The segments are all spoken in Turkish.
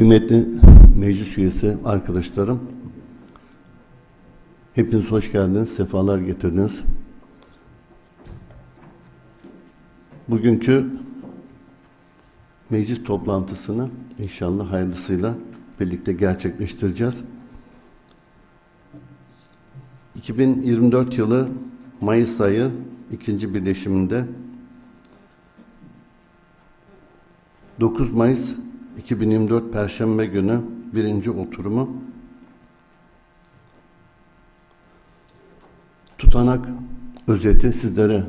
Kıymetli meclis üyesi arkadaşlarım, hepiniz hoş geldiniz, sefalar getirdiniz. Bugünkü meclis toplantısını inşallah hayırlısıyla birlikte gerçekleştireceğiz. 2024 yılı Mayıs ayı ikinci birleşiminde 9 Mayıs 2024 Perşembe günü birinci oturumu tutanak özeti sizlere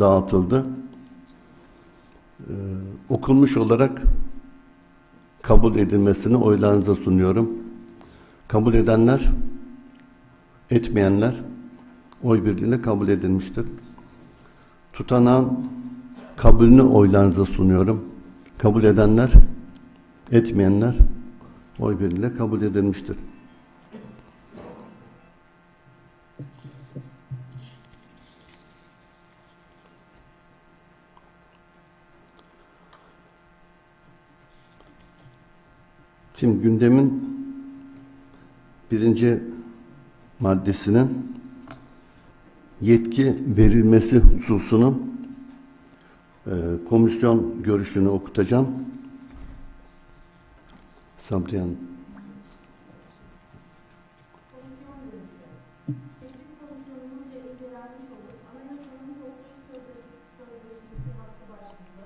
dağıtıldı. Ee, okunmuş olarak kabul edilmesini oylarınıza sunuyorum. Kabul edenler, etmeyenler oy birliğiyle kabul edilmiştir. Tutanağın kabulünü oylarınıza sunuyorum. Kabul edenler, etmeyenler oy birliğiyle kabul edilmiştir. Şimdi gündemin birinci maddesinin yetki verilmesi hususunun e, komisyon görüşünü okutacağım. Sabriye Hanım. Seçim komisyonunca ilgi vermiş olup anayasanın toplu iş sözleşmesi hakkı başlıklı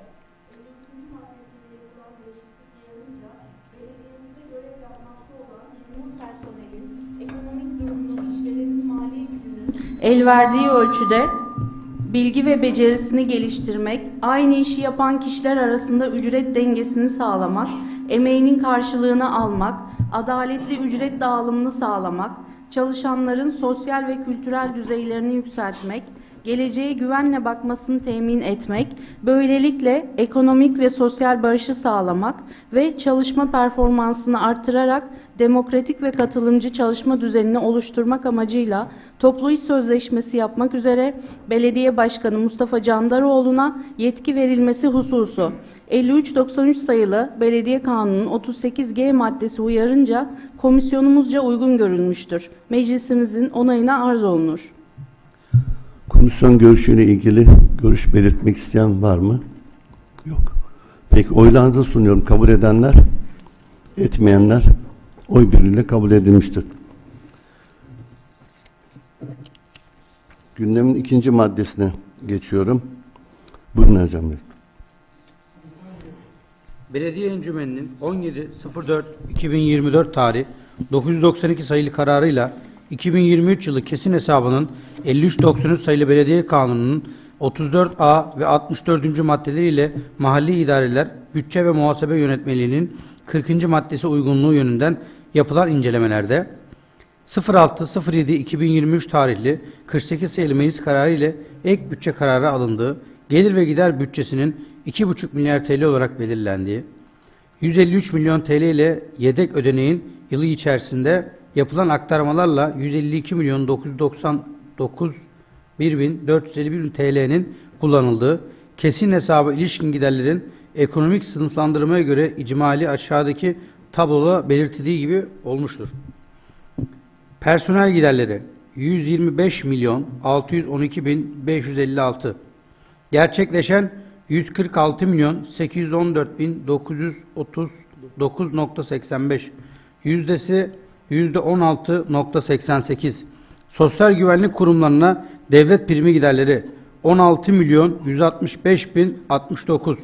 53. maddesinde yapılan değişiklik uyarınca belediyemizde görev yapmakta olan memur personelin ekonomik durumunu işverenin mali gücünün el verdiği ölçüde bilgi ve becerisini geliştirmek, aynı işi yapan kişiler arasında ücret dengesini sağlamak, emeğinin karşılığını almak, adaletli ücret dağılımını sağlamak, çalışanların sosyal ve kültürel düzeylerini yükseltmek, geleceğe güvenle bakmasını temin etmek, böylelikle ekonomik ve sosyal barışı sağlamak ve çalışma performansını artırarak demokratik ve katılımcı çalışma düzenini oluşturmak amacıyla toplu iş sözleşmesi yapmak üzere Belediye Başkanı Mustafa Candaroğlu'na yetki verilmesi hususu 5393 sayılı Belediye Kanunu'nun 38G maddesi uyarınca komisyonumuzca uygun görülmüştür. Meclisimizin onayına arz olunur. Komisyon görüşüyle ilgili görüş belirtmek isteyen var mı? Yok. Peki oylarınızı sunuyorum. Kabul edenler, etmeyenler oy birliğiyle kabul edilmiştir. Gündemin ikinci maddesine geçiyorum. Buyurun Ercan Bey. Belediye Encümeni'nin 17.04.2024 tarih 992 sayılı kararıyla 2023 yılı kesin hesabının 5393 sayılı Belediye Kanunu'nun 34A ve 64. maddeleriyle mahalli idareler bütçe ve muhasebe yönetmeliğinin 40. maddesi uygunluğu yönünden yapılan incelemelerde 06.07.2023 tarihli 48 sayılı meclis kararı ile ek bütçe kararı alındığı, gelir ve gider bütçesinin 2,5 milyar TL olarak belirlendiği, 153 milyon TL ile yedek ödeneğin yılı içerisinde yapılan aktarmalarla 152 milyon 999 1451 TL'nin kullanıldığı, kesin hesaba ilişkin giderlerin ekonomik sınıflandırmaya göre icmali aşağıdaki tabloda belirtildiği gibi olmuştur. Personel giderleri 125 milyon 612 bin 556. Gerçekleşen 146 milyon 814 bin 939.85. Yüzdesi yüzde 16.88. Sosyal güvenlik kurumlarına devlet primi giderleri 16 milyon 165 bin 69.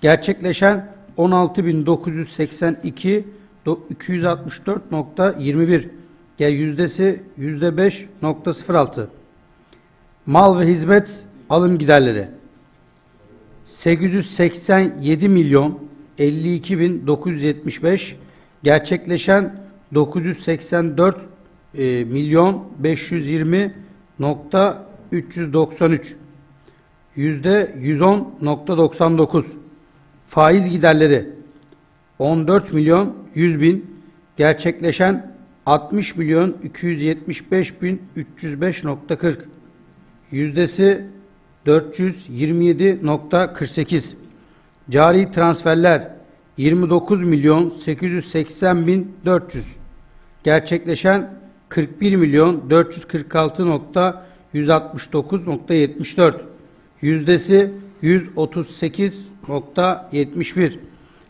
Gerçekleşen 16 bin 982 264.21 ya yüzdesi yüzde 5.06. Mal ve hizmet alım giderleri 887 milyon 52 bin 975 gerçekleşen 984 e, milyon 520 nokta 393 yüzde 110.99 faiz giderleri 14 milyon 100 bin gerçekleşen 60 milyon 275 bin 305.40 yüzdesi 427.48 cari transferler 29 milyon 880 bin 400. Gerçekleşen 41 milyon 446.169.74. Yüzdesi 138.71.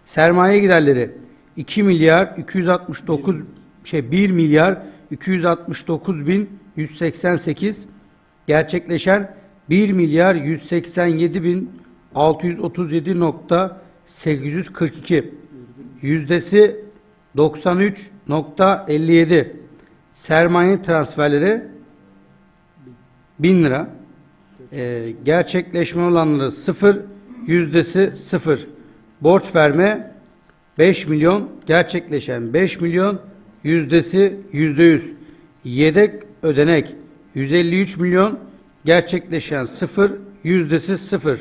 Sermaye giderleri 2 milyar 269 şey 1 milyar 269 bin 188 gerçekleşen 1 milyar 187 bin 637.842 yüzdesi 93.57 sermaye transferleri 1000 lira. Ee, gerçekleşme olanları 0 yüzdesi 0 borç verme 5 milyon gerçekleşen 5 milyon yüzdesi yüzde yüz. Yedek ödenek 153 milyon gerçekleşen 0 yüzdesi 0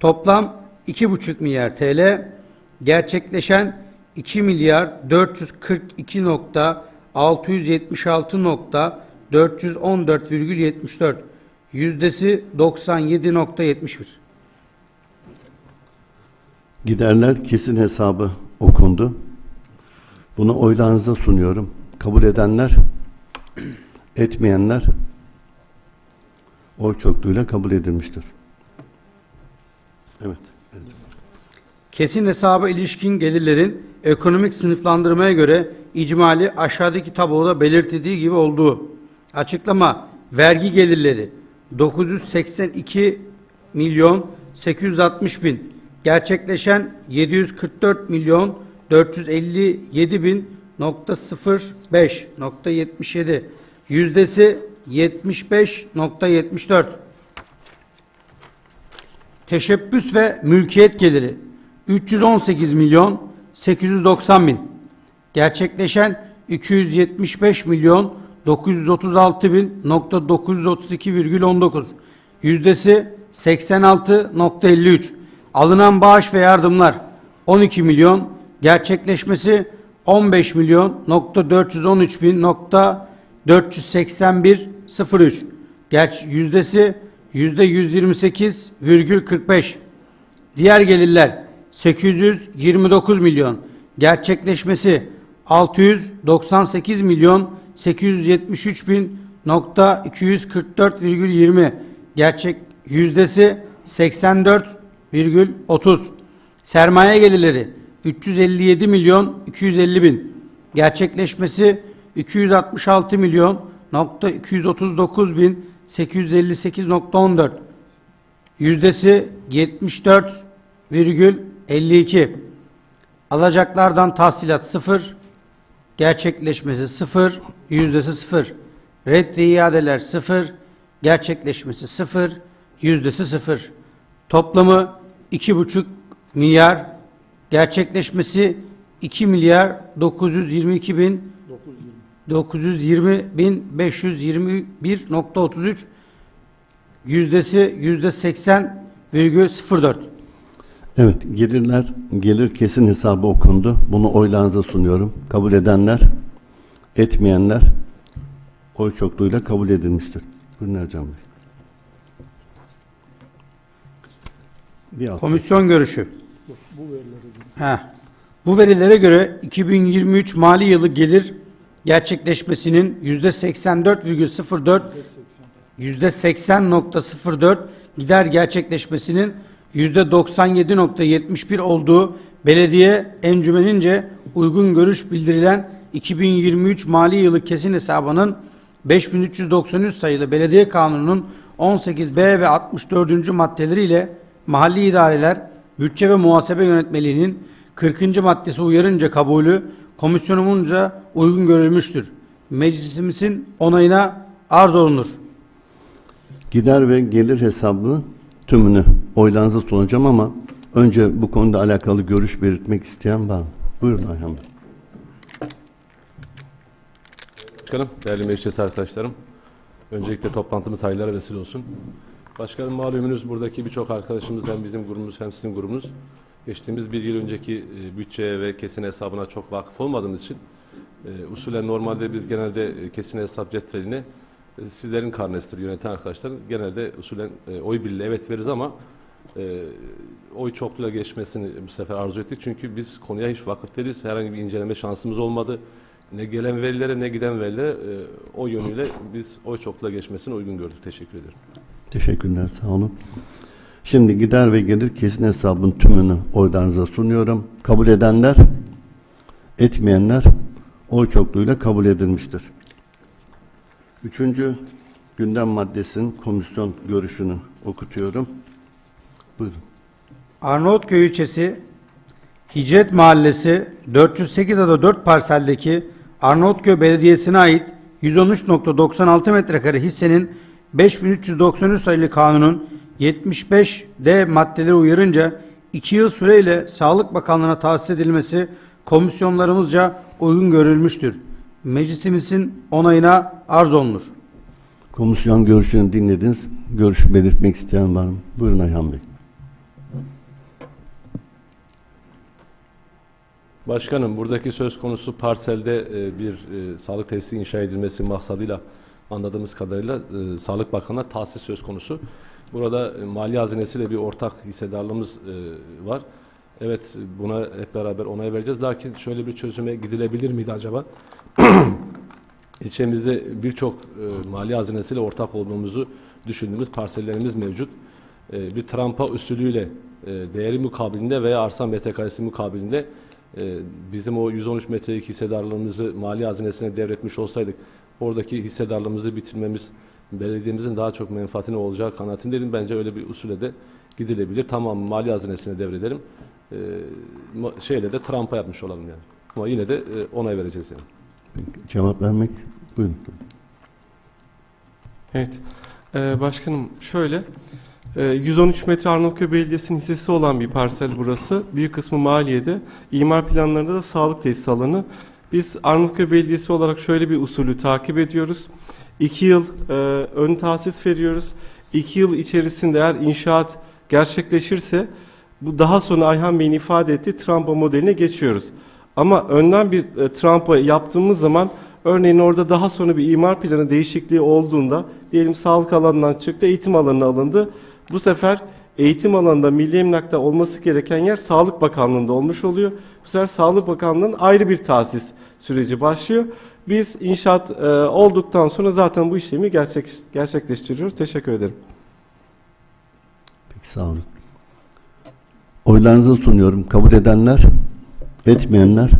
toplam 2,5 milyar TL gerçekleşen 2 milyar 442.676.414,74 yüzdesi 97.71 Giderler kesin hesabı okundu. Bunu oylarınıza sunuyorum. Kabul edenler, etmeyenler oy çokluğuyla kabul edilmiştir. Evet. Kesin hesaba ilişkin gelirlerin ekonomik sınıflandırmaya göre icmali aşağıdaki tabloda belirtildiği gibi olduğu. Açıklama vergi gelirleri 982 milyon 860 bin gerçekleşen 744 milyon 457 bin nokta 05 nokta 77 yüzdesi 75 nokta 74 Teşebbüs ve mülkiyet geliri 318 milyon 890 bin. Gerçekleşen 275 milyon 936 bin nokta 932,19. Yüzdesi 86.53. Alınan bağış ve yardımlar 12 milyon. Gerçekleşmesi 15 milyon nokta 413 bin nokta 481,03. Gerçi yüzdesi yüzde 128,45. Diğer gelirler 829 milyon. Gerçekleşmesi 698 milyon 873 bin nokta 244,20. Gerçek yüzdesi 84,30. Sermaye gelirleri 357 milyon 250 bin. Gerçekleşmesi 266 milyon nokta 239 bin 858.14. Yüzdesi 74,52. Alacaklardan tahsilat 0, gerçekleşmesi 0, yüzdesi 0. Red ve iadeler 0, gerçekleşmesi 0, yüzdesi 0. Toplamı 2,5 milyar, gerçekleşmesi 2 milyar 922 bin 920 bin 521.33 yüzdesi yüzde 80,04. Evet, gelirler, gelir kesin hesabı okundu. Bunu oylarınıza sunuyorum. Kabul edenler, etmeyenler oy çokluğuyla kabul edilmiştir. Buyurun Ercan Bey. Bir alt. Komisyon görüşü. Heh. Bu verilere göre 2023 mali yılı gelir gerçekleşmesinin yüzde 84,04 yüzde 80.04 gider gerçekleşmesinin yüzde 97.71 olduğu belediye encümenince uygun görüş bildirilen 2023 mali yılı kesin hesabının 5393 sayılı belediye kanununun 18b ve 64. maddeleriyle mahalli idareler bütçe ve muhasebe yönetmeliğinin 40. maddesi uyarınca kabulü komisyonumunca uygun görülmüştür. Meclisimizin onayına arz olunur. Gider ve gelir hesabını tümünü oylarınıza sunacağım ama önce bu konuda alakalı görüş belirtmek isteyen var mı? Buyurun Ayhan Bey. Başkanım, değerli meclis arkadaşlarım. Öncelikle toplantımız hayırlara vesile olsun. Başkanım malumunuz buradaki birçok arkadaşımız hem bizim grubumuz hem sizin grubumuz geçtiğimiz bir yıl önceki e, bütçeye ve kesin hesabına çok vakıf olmadığımız için e, usulen normalde biz genelde e, kesin hesap cetvelini sizlerin karnesidir yöneten arkadaşların. Genelde usulen oy birliğiyle evet veririz ama oy çokluğuyla geçmesini bu sefer arzu ettik. Çünkü biz konuya hiç vakıf değiliz. Herhangi bir inceleme şansımız olmadı. Ne gelen verilere ne giden verilere o yönüyle biz oy çokluğuyla geçmesini uygun gördük. Teşekkür ederim. Teşekkürler, sağ olun. Şimdi gider ve gelir kesin hesabın tümünü oylarınıza sunuyorum. Kabul edenler, etmeyenler oy çokluğuyla kabul edilmiştir. Üçüncü gündem maddesinin komisyon görüşünü okutuyorum. Buyurun. Arnavutköy ilçesi Hicret Mahallesi 408 ada 4 parseldeki Arnavutköy Belediyesi'ne ait 113.96 metrekare hissenin 5393 sayılı kanunun 75D maddeleri uyarınca 2 yıl süreyle Sağlık Bakanlığı'na tahsis edilmesi komisyonlarımızca uygun görülmüştür. Meclisimizin onayına arz olunur. Komisyon görüşünü dinlediniz. Görüş belirtmek isteyen var mı? Buyurun Ayhan Bey. Başkanım buradaki söz konusu parselde e, bir e, sağlık tesisi inşa edilmesi maksadıyla anladığımız kadarıyla e, Sağlık Bakanı'na tahsis söz konusu. Burada e, mali hazinesiyle bir ortak hissedarlığımız e, var. Evet buna hep beraber onay vereceğiz. Lakin şöyle bir çözüme gidilebilir miydi acaba? İlçemizde birçok e, mali hazinesiyle ortak olduğumuzu düşündüğümüz parsellerimiz mevcut. E, bir trampa usulüyle e, değeri mukabilinde veya arsa metrekaresi mukabilinde e, bizim o 113 metrelik hissedarlığımızı mali hazinesine devretmiş olsaydık oradaki hissedarlığımızı bitirmemiz belediyemizin daha çok menfaatine olacağı kanaatindeydim. Bence öyle bir usule de gidilebilir. Tamam mali hazinesine devredelim. E, ma- şeyle de trampa yapmış olalım yani. Ama yine de e, onay vereceğiz yani. Cevap vermek. Buyurun. Evet. Ee, başkanım şöyle. e, 113 metre Arnavutköy Belediyesi'nin hissesi olan bir parsel burası. Büyük kısmı maliyede. İmar planlarında da sağlık tesisi alanı. Biz Arnavutköy Belediyesi olarak şöyle bir usulü takip ediyoruz. 2 yıl e, ön tahsis veriyoruz. 2 yıl içerisinde eğer inşaat gerçekleşirse bu daha sonra Ayhan Bey'in ifade ettiği trampa modeline geçiyoruz. Ama önden bir e, trampa yaptığımız zaman örneğin orada daha sonra bir imar planı değişikliği olduğunda diyelim sağlık alanından çıktı eğitim alanına alındı. Bu sefer eğitim alanında milli emlakta olması gereken yer Sağlık Bakanlığı'nda olmuş oluyor. Bu sefer Sağlık Bakanlığı'nın ayrı bir tahsis süreci başlıyor. Biz inşaat e, olduktan sonra zaten bu işlemi gerçek, gerçekleştiriyoruz. Teşekkür ederim. Peki sağ olun. Oylarınızı sunuyorum. Kabul edenler, etmeyenler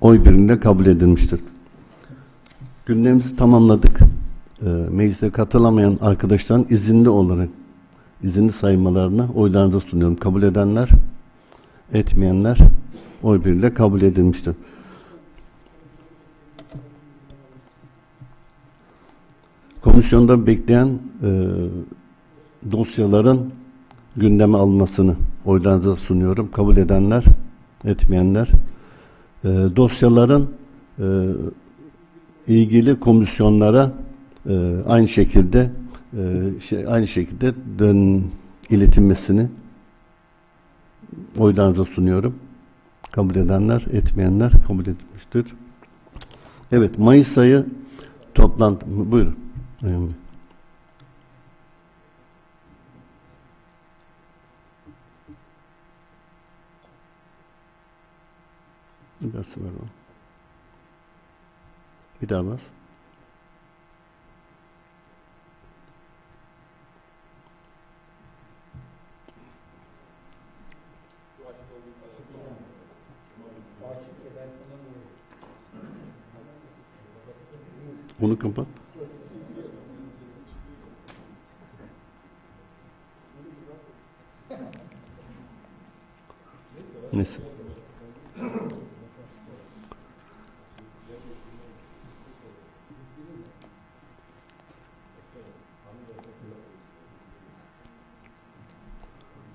oy birliğiyle kabul edilmiştir. Gündemimizi tamamladık. Ee, meclise katılamayan arkadaşların izinli olarak izinli saymalarına oylarınızı sunuyorum. Kabul edenler, etmeyenler oy birliğiyle kabul edilmiştir. Komisyonda bekleyen e, dosyaların gündeme almasını oylarınıza sunuyorum. Kabul edenler, etmeyenler. E, dosyaların e, ilgili komisyonlara e, aynı şekilde e, şey, aynı şekilde dön iletilmesini oylarınıza sunuyorum. Kabul edenler, etmeyenler kabul edilmiştir. Evet, Mayıs ayı toplantı. Buyurun. Ayhan Bey. Bir bas ver o. Bir daha bas.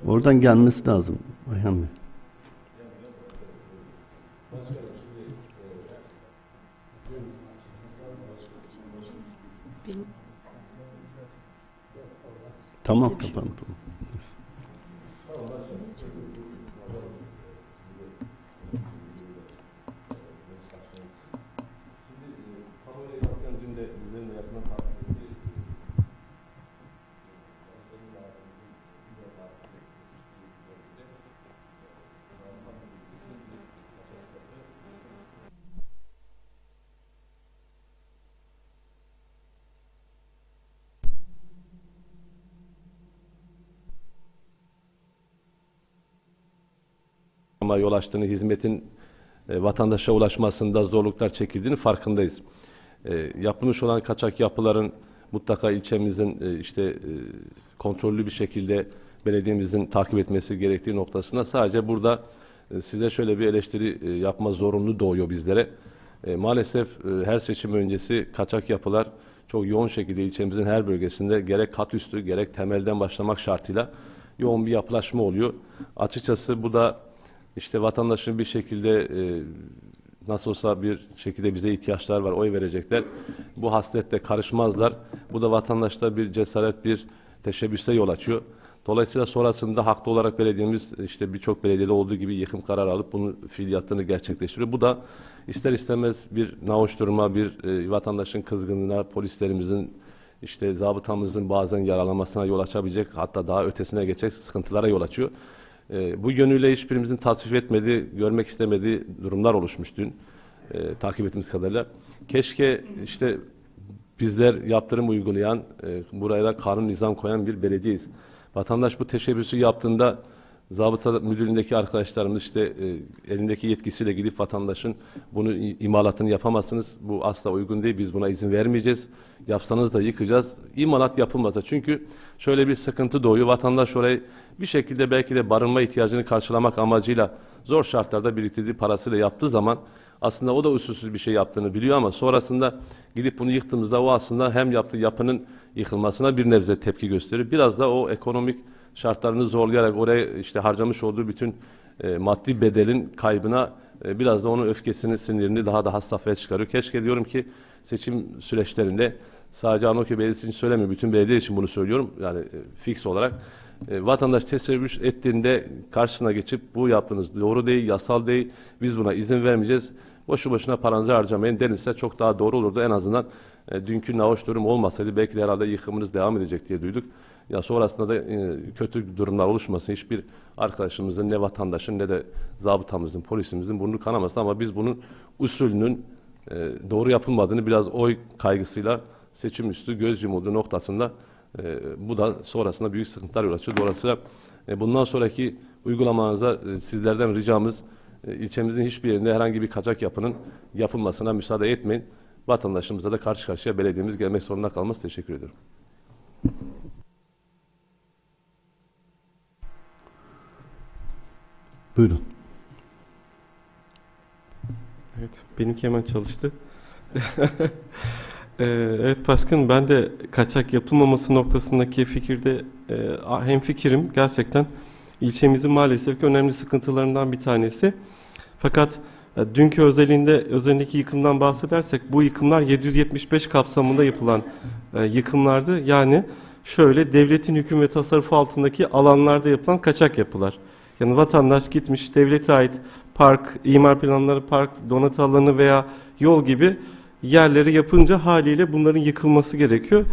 Oradan gelmesi lazım Ayhan Bey. Tamam kapandı. Dün yapıma yol açtığını, hizmetin e, vatandaşa ulaşmasında zorluklar çekildiğini farkındayız. E, yapılmış olan kaçak yapıların mutlaka ilçemizin e, işte e, kontrollü bir şekilde belediyemizin takip etmesi gerektiği noktasına sadece burada e, size şöyle bir eleştiri e, yapma zorunlu doğuyor bizlere. E, maalesef e, her seçim öncesi kaçak yapılar çok yoğun şekilde ilçemizin her bölgesinde gerek kat üstü gerek temelden başlamak şartıyla yoğun bir yapılaşma oluyor. Açıkçası bu da işte vatandaşın bir şekilde e, nasıl olsa bir şekilde bize ihtiyaçlar var, oy verecekler. Bu hasrette karışmazlar. Bu da vatandaşta bir cesaret, bir teşebbüse yol açıyor. Dolayısıyla sonrasında haklı olarak belediyemiz işte birçok belediyede olduğu gibi yıkım kararı alıp bunun fiiliyatını gerçekleştiriyor. Bu da ister istemez bir duruma, bir e, vatandaşın kızgınlığına, polislerimizin işte zabıtamızın bazen yaralanmasına yol açabilecek hatta daha ötesine geçecek sıkıntılara yol açıyor. E, bu yönüyle hiçbirimizin tasvip etmediği, görmek istemediği durumlar oluşmuş dün e, takip ettiğimiz kadarıyla. Keşke işte bizler yaptırım uygulayan, e, buraya da kanun nizam koyan bir belediyeyiz. Vatandaş bu teşebbüsü yaptığında zabıta müdürlüğündeki arkadaşlarımız işte e, elindeki yetkisiyle gidip vatandaşın bunu imalatını yapamazsınız. Bu asla uygun değil. Biz buna izin vermeyeceğiz. Yapsanız da yıkacağız. İmalat yapılmazsa. Çünkü şöyle bir sıkıntı doğuyor. Vatandaş orayı bir şekilde belki de barınma ihtiyacını karşılamak amacıyla zor şartlarda biriktirdiği parasıyla yaptığı zaman aslında o da usulsüz bir şey yaptığını biliyor ama sonrasında gidip bunu yıktığımızda o aslında hem yaptığı yapının yıkılmasına bir nebze tepki gösterir. Biraz da o ekonomik şartlarını zorlayarak oraya işte harcamış olduğu bütün e, maddi bedelin kaybına e, biraz da onun öfkesini, sinirini daha da has safhaya çıkarıyor. Keşke diyorum ki seçim süreçlerinde sadece Arnavutköy Belediyesi için söylemiyorum, bütün belediye için bunu söylüyorum. Yani e, fix olarak e, vatandaş tesebbüs ettiğinde karşısına geçip bu yaptığınız doğru değil, yasal değil, biz buna izin vermeyeceğiz. Boşu boşuna paranızı harcamayın denilse çok daha doğru olurdu. En azından e, dünkü nahoş durum olmasaydı belki de herhalde yıkımınız devam edecek diye duyduk. Ya sonrasında da e, kötü durumlar oluşmasın. Hiçbir arkadaşımızın ne vatandaşın ne de zabıtamızın, polisimizin burnu kanamasın ama biz bunun usulünün e, doğru yapılmadığını biraz oy kaygısıyla seçim üstü göz yumulduğu noktasında e, bu da sonrasında büyük sıkıntılar yol açıyor. Dolayısıyla bundan sonraki uygulamanıza e, sizlerden ricamız ilçemizin hiçbir yerinde herhangi bir kaçak yapının yapılmasına müsaade etmeyin. Vatandaşımıza da karşı karşıya belediyemiz gelmek zorunda kalmaz. Teşekkür ediyorum. Buyurun. Evet, benimki hemen çalıştı. Ee, evet başkanım ben de kaçak yapılmaması noktasındaki fikirde e, hem fikrim gerçekten ilçemizin maalesef ki önemli sıkıntılarından bir tanesi. Fakat e, dünkü özelinde özelindeki yıkımdan bahsedersek bu yıkımlar 775 kapsamında yapılan e, yıkımlardı. Yani şöyle devletin hüküm ve tasarrufu altındaki alanlarda yapılan kaçak yapılar. Yani vatandaş gitmiş devlete ait park, imar planları, park, donatı alanı veya yol gibi yerleri yapınca haliyle bunların yıkılması gerekiyor.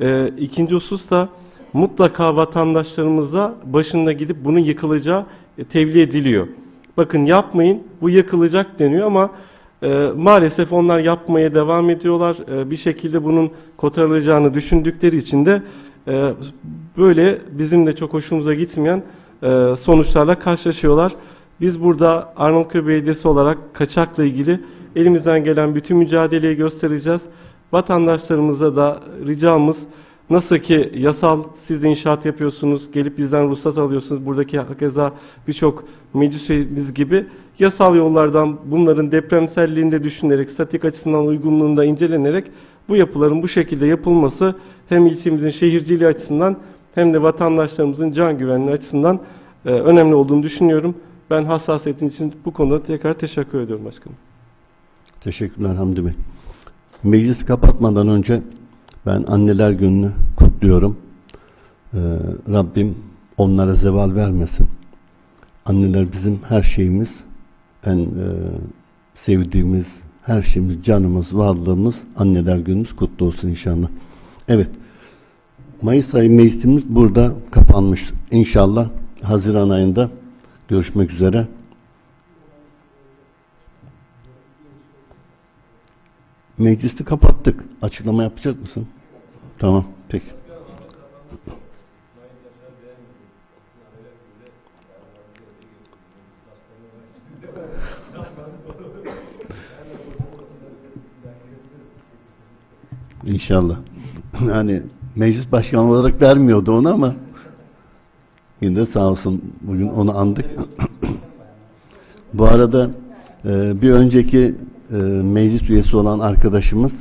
Ee, ikinci husus da mutlaka vatandaşlarımıza başında gidip bunun yıkılacağı e, tebliğ ediliyor. Bakın yapmayın bu yıkılacak deniyor ama e, maalesef onlar yapmaya devam ediyorlar. E, bir şekilde bunun kotarılacağını düşündükleri için de e, böyle bizim de çok hoşumuza gitmeyen e, sonuçlarla karşılaşıyorlar. Biz burada Arnavutköy Belediyesi olarak kaçakla ilgili elimizden gelen bütün mücadeleyi göstereceğiz. Vatandaşlarımıza da ricamız nasıl ki yasal siz de inşaat yapıyorsunuz, gelip bizden ruhsat alıyorsunuz. Buradaki hakeza birçok meclis üyemiz gibi yasal yollardan bunların depremselliğini de düşünerek, statik açısından uygunluğunu da incelenerek bu yapıların bu şekilde yapılması hem ilçemizin şehirciliği açısından hem de vatandaşlarımızın can güvenliği açısından e, önemli olduğunu düşünüyorum. Ben hassasiyetin için bu konuda tekrar teşekkür ediyorum başkanım. Teşekkürler Hamdi Bey. Meclis kapatmadan önce ben anneler gününü kutluyorum. Ee, Rabbim onlara zeval vermesin. Anneler bizim her şeyimiz. En e, sevdiğimiz, her şeyimiz, canımız, varlığımız. Anneler günümüz kutlu olsun inşallah. Evet. Mayıs ayı meclisimiz burada kapanmıştır. İnşallah Haziran ayında görüşmek üzere. Meclisi kapattık. Açıklama yapacak mısın? Tamam, peki. İnşallah. Yani meclis başkanı olarak vermiyordu onu ama yine de sağ olsun bugün onu andık. Bu arada e, bir önceki e, meclis üyesi olan arkadaşımız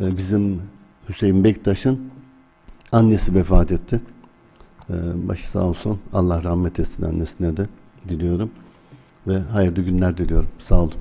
e, bizim Hüseyin Bektaş'ın annesi vefat etti. E, başı sağ olsun. Allah rahmet etsin annesine de diliyorum. Ve hayırlı günler diliyorum. Sağ olun.